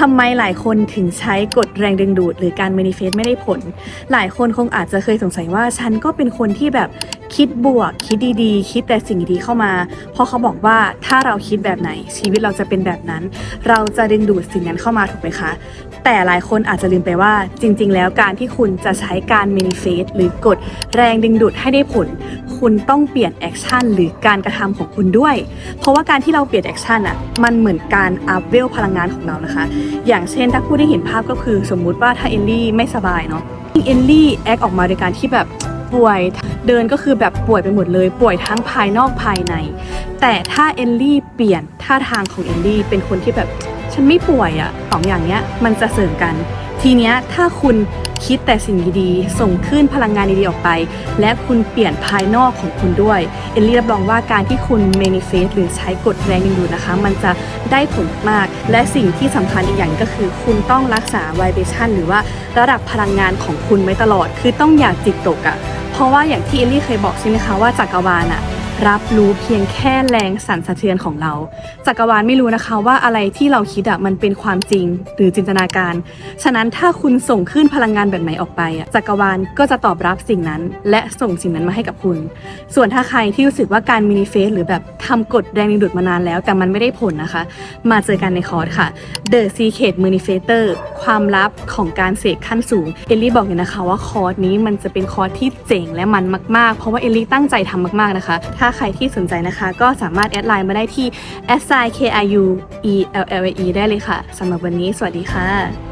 ทำไมหลายคนถึงใช้กฎแรงดึงดูด หรือการ manifest ไม่ได้ผล หลายคนคงอาจจะเคยสงสัยว่าฉันก็เป็นคนที่แบบคิดบวก คิดดีๆ คิดแต่สิ่งดีเข้ามา เพราะเขาบอกว่าถ้าเราคิดแบบไหน ชีวิตเราจะเป็นแบบนั้น เราจะดึงดูดสิ่งนั้นเข้ามาถูกไหมคะ แต่หลายคนอาจจะลืมไปว่า จริง ๆ แล้วการที่คุณจะใช้การ manifest หรือกฎแรงดึงดูดให้ได้ผล คุณต้องเปลี่ยนแอคชั่นหรือการกระทำของคุณด้วย เพราะว่าการที่เราเปลี่ยนแอคชั่นอะมันเหมือนการอัพเวลพลังงานของเรานะคะ อย่างเช่นถ้าผู้ได้เห็นภาพก็คือสมมุติว่าถ้าเอลลี่ไม่สบายเนาะเอลลี่แอคออกมาโดยการที่แบบป่วยเดินก็คือแบบป่วยไปหมดเลย ป่วยทั้งภายนอกภายใน แต่ถ้าเอลลี่เปลี่ยนท่าทางของเอลลี่เป็นคนที่แบบฉันไม่ป่วยอะ่ะสองอย่างเนี้ยมันจะเสริมกัน ทีเนี้ยถ้าคุณ คิดแต่สิ่งดีๆ ส่งขึ้นพลังงานดีๆออกไป และคุณเปลี่ยนภายนอกของคุณด้วย เอลลี่รับรองว่าการที่คุณ manifest หรือใช้กฎแรงดึงดูดนะคะ มันจะได้ผลมาก และสิ่งที่สำคัญอีกอย่างก็คือ คุณต้องรักษา vibration หรือว่าระดับพลังงานของคุณไว้ตลอด คือต้องอย่าจิตตกอะ่ะ เพราะว่าอย่างที่เอลลี่เคยบอกใช่ไหมคะว่าจักรวาลอะ รับรู้เพียงแค่แรงสั่นสะเทือนของเรา จักรวาลไม่รู้นะคะว่าอะไรที่เราคิดอะมันเป็นความจริงหรือจินตนาการ ฉะนั้นถ้าคุณส่งขึ้นพลังงานแบบไหนออกไปอะจักรวาลก็จะตอบรับสิ่งนั้น และส่งสิ่งนั้นมาให้กับคุณ ส่วนถ้าใครที่รู้สึกว่าการมินิเฟสหรือแบบทำกฎแรงดึงดูดมานานแล้ว แต่มันไม่ได้ผลนะคะ มาเจอกันในคอร์สค่ะ The Secret Manifestor ความลับของการเสกขั้นสูงเอลลี่บอกเลยนะคะว่าคอร์สนี้มันจะเป็นคอร์สที่เจ๋งและมันมากๆ เพราะว่าเอลลี่ตั้งใจทำมากๆนะคะถ้าใครที่สนใจนะคะ ก็สามารถแอดไลน์มาได้ที่ s i k i u e l l e ได้เลยค่ะสำหรับวันนี้ สวัสดีค่ะ